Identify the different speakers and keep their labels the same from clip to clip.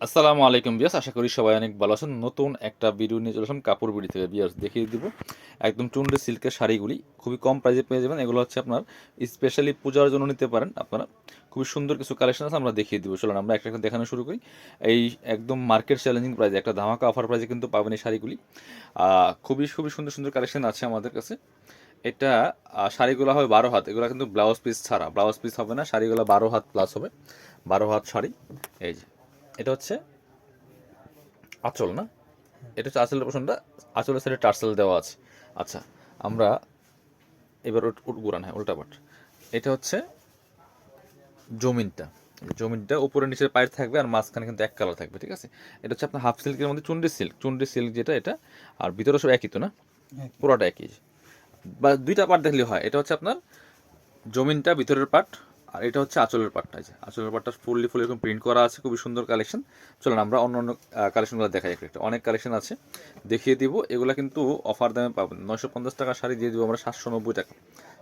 Speaker 1: আসসালামু আলাইকুম বিয়াস আশা করি সবাই অনেক ভালো আছেন। নতুন একটা ভিডিও নিয়ে চলে কাপড় বিড়ি থেকে। বিয়াস দেখিয়ে দিব। একদম টুন্ডে সিল্কের শাড়িগুলি। খুবই কম প্রাইসে পেয়ে যাবেন। এগুলো হচ্ছে আপনার স্পেশালি পূজার জন্য নিতে পারেন আপনারা। খুবই সুন্দর কিছু কালেকশন আছে, আমরা দেখিয়ে দিব। চলুন, আমরা একটা দেখানো শুরু করি। এই একদম মার্কেট চ্যালেঞ্জিং প্রাইসে একটা ধামাকা অফার প্রাইসে কিন্তু পাবেন এই শাড়িগুলি। খুবই খুবই সুন্দর সুন্দর কালেকশন আছে আমাদের কাছে। এটা শাড়িগুলো হবে বারো হাত। এগুলো কিন্তু ব্লাউজ পিস ছাড়া। ব্লাউজ পিস হবে না, শাড়িগুলো বারো হাত প্লাস হবে। বারো হাত শাড়ি। এই যে। এটা হচ্ছে আঁচল না? এটা হচ্ছে আঁচলের পোষণটা আঁচলের সাইডে টার্সেল দেওয়া আছে। আচ্ছা আমরা এবার উড়ান হ্যাঁ উল্টা পাট। এটা হচ্ছে জমিনটা। জমিনটা উপরে নিচের পায়ের থাকবে আর মাঝখানে কিন্তু এক কালার থাকবে ঠিক আছে? এটা হচ্ছে আপনার হাফ সিল্কের মধ্যে চুন্ডি সিল্ক। চুন্ডি সিল্ক যেটা এটা আর ভিতরে সব একই তো না? পুরোটা একই। বা দুইটা পার্ট দেখলে হয়। এটা হচ্ছে আপনার জমিনটা ভিতরের পার্ট আর এটা হচ্ছে আঁচলের এই যে আঁচলের পার্টটা ফুললি ফুল এরকম প্রিন্ট করা আছে, খুবই সুন্দর কালেকশন চলুন আমরা অন্য অন্য কালেকশনগুলো দেখাই একটু। অনেক কালেকশন আছে, দেখিয়ে দিব। এগুলো কিন্তু অফার দামে পাবেন। নয়শো পঞ্চাশ টাকা শাড়ি দিয়ে দিব আমরা সাতশো নব্বই টাকা।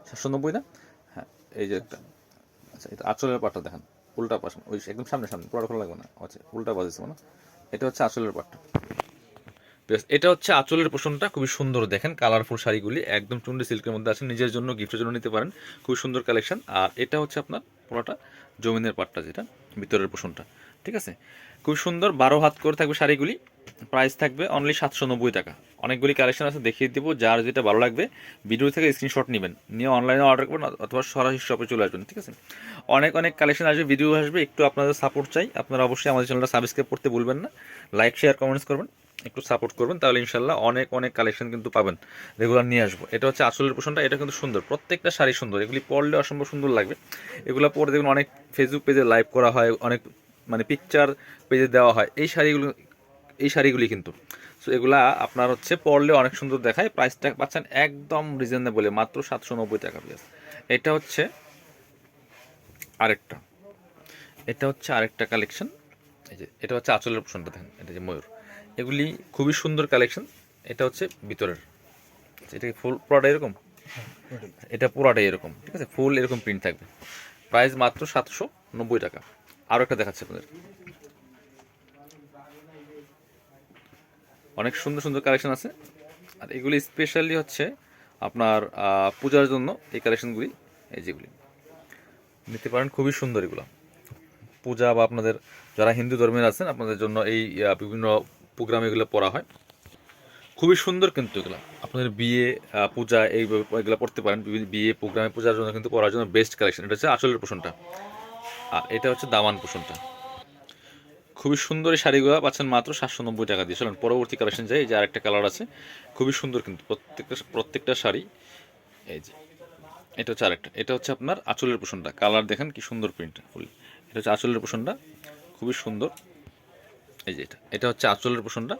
Speaker 1: সাতশো নব্বই না? হ্যাঁ এই যে একটা। আচ্ছা এটা আঁচলের পাটটা দেখেন। উল্টা পাশ, ওই একদম সামনে সামনে খোলা লাগবে না। আচ্ছা উল্টা বাজেছে না এটা হচ্ছে আঁচলের পাটটা। এটা হচ্ছে আঁচলের পোষণটা খুবই সুন্দর দেখেন কালারফুল শাড়িগুলি, একদম চুন্ডি সিল্কের মধ্যে আছে, নিজের জন্য গিফটের জন্য নিতে পারেন, খুবই সুন্দর কালেকশন আর এটা হচ্ছে আপনার পুরোটা জমিনের পাটটা যেটা, ভিতরের পোষণটা ঠিক আছে? খুব সুন্দর, বারো হাত করে থাকবে শাড়িগুলি প্রাইস থাকবে অনলি সাতশো নব্বই টাকা। অনেকগুলি কালেকশন আছে, দেখিয়ে দিব, যার যেটা ভালো লাগবে ভিডিও থেকে স্ক্রিনশট নেবেন, নিয়ে অনলাইনে অর্ডার করবেন, অথবা সরাসরি শপে চলে আসবেন, ঠিক আছে? অনেক অনেক কালেকশন আসবে ভিডিও আসবে, একটু আপনাদের সাপোর্ট চাই, আপনারা অবশ্যই আমাদের চ্যানেলটা সাবস্ক্রাইব করতে ভুলবেন না লাইক শেয়ার কমেন্টস করবেন। একটু সাপোর্ট করবেন, তাহলে ইনশাল্লাহ অনেক অনেক কালেকশন কিন্তু পাবেন। রেগুলার নিয়ে আসব। এটা হচ্ছে আসলের পোষণটা, এটা কিন্তু সুন্দর। প্রত্যেকটা শাড়ি সুন্দর, এগুলি পরলে অসম্ভব সুন্দর লাগবে। এগুলো পরে দেখুন অনেক ফেসবুক পেজে লাইভ করা হয়, অনেক মানে পিকচার পেজে দেওয়া হয়। এই শাড়িগুলো, এই শাড়িগুলি কিন্তু। সো এগুলা আপনার হচ্ছে পরলে অনেক সুন্দর দেখায়। প্রাইসটা পাচ্ছেন একদম রিজনেবলে মাত্র সাতশো নব্বই টাকা প্লাস এটা হচ্ছে আরেকটা। এটা হচ্ছে আরেকটা কালেকশন এই যে, এটা হচ্ছে আঁচলের পোষণটা দেখেন, এটা যে ময়ূর। এগুলি খুবই সুন্দর কালেকশন এটা হচ্ছে ভিতরের। এটা ফুল পুরাটা এরকম? এটা পুরাটাই এরকম ঠিক আছে? ফুল এরকম প্রিন্ট থাকবে। প্রাইস মাত্র সাতশো নব্বই টাকা। আরও একটা দেখাচ্ছে আপনাদের। অনেক সুন্দর সুন্দর কালেকশন আছে। আর এগুলি স্পেশালি হচ্ছে আপনার পূজার জন্য এই কালেকশনগুলি এই যেগুলি। নিতে পারেন খুবই সুন্দর এগুলো। পূজা বা আপনাদের যারা হিন্দু ধর্মের আছেন আপনাদের জন্য এই বিভিন্ন প্রোগ্রাম এগুলো পড়া হয়। খুবই সুন্দর কিন্তু এগুলো। আপনাদের বিয়ে পূজা এই এগুলো পড়তে পারেন। বিয়ে, প্রোগ্রামে পূজার জন্য কিন্তু পড়ার জন্য বেস্ট কালেকশন এটা হচ্ছে আঁচলের পোষণটা। আর এটা হচ্ছে দামান পোষণটা। খুবই সুন্দর এই শাড়িগুলো পাচ্ছেন মাত্র সাতশো নব্বই টাকা দিয়ে। চলেন, পরবর্তী কালেকশন যাই। যে আরেকটা কালার আছে। খুবই সুন্দর কিন্তু প্রত্যেকটা প্রত্যেকটা শাড়ি। এই যে, এটা হচ্ছে আরেকটা। এটা হচ্ছে আপনার আঁচলের পোষণটা। কালার দেখেন কি সুন্দর প্রিন্ট এটা হচ্ছে আঁচলের পোষণটা। খুবই সুন্দর। এই যে এটা। এটা হচ্ছে আঁচলের পোষণটা।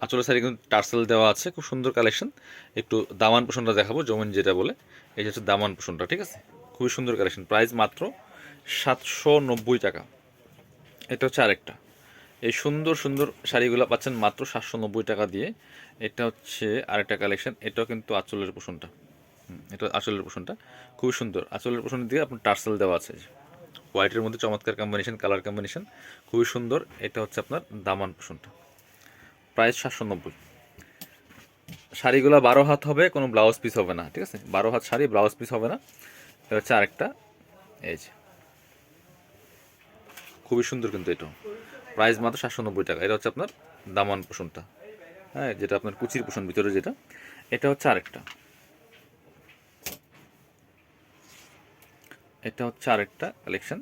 Speaker 1: আঁচলের শাড়ি কিন্তু টার্সেল দেওয়া আছে, খুব সুন্দর কালেকশন একটু দামান পোষণটা দেখাবো, জমিন যেটা বলে। এই যে হচ্ছে দামান পোষণটা, ঠিক আছে? খুবই সুন্দর কালেকশন প্রাইস মাত্র সাতশো নব্বই টাকা। এটা হচ্ছে আরেকটা। এই সুন্দর সুন্দর শাড়িগুলো পাচ্ছেন মাত্র সাতশো নব্বই টাকা দিয়ে। এটা হচ্ছে আরেকটা কালেকশন এটাও কিন্তু আঁচলের পোষণটা। এটা আঁচলের পোষণটা। খুবই সুন্দর। আঁচলের পোষণ দিয়ে আপনার টার্সেল দেওয়া আছে। হোয়াইটের মধ্যে চমৎকার কম্বিনেশন কালার কম্বিনেশন খুবই সুন্দর। এটা হচ্ছে আপনার দামান পোষণটা প্রাইস সাতশো নব্বই। শাড়িগুলো বারো হাত হবে, কোনো ব্লাউজ পিস হবে না, ঠিক আছে? বারো হাত শাড়ি ব্লাউজ পিস হবে না। এটা হচ্ছে আরেকটা, এই যে। খুবই সুন্দর কিন্তু এটা প্রাইস মাত্র সাতশো নব্বই টাকা। এটা হচ্ছে আপনার দামান পোষণটা হ্যাঁ যেটা আপনার কুচির পোষণ ভিতরে যেটা। এটা হচ্ছে আরেকটা। এটা হচ্ছে আরেকটা কালেকশন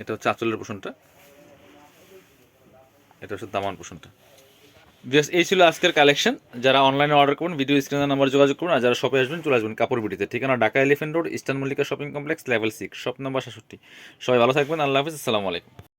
Speaker 1: এটা হচ্ছে আঁচলের পোষণটা। এটা হচ্ছে দামান পোষণটা। বিয়াস এই ছিল আজকের কালেকশন যারা অনলাইনে অর্ডার করবেন ভিডিও স্ক্রিনের নাম্বার যোগাযোগ করুন। আর যারা শপে আসবেন, চলে আসবেন কাপড় বিটিতে। ঠিকানা Dhaka elephant road eastern Mallika shopping complex level six shop number সাতষট্টি সবাই ভালো থাকবেন। আল্লাহ হাফিজ। আসসালামু আলাইকুম।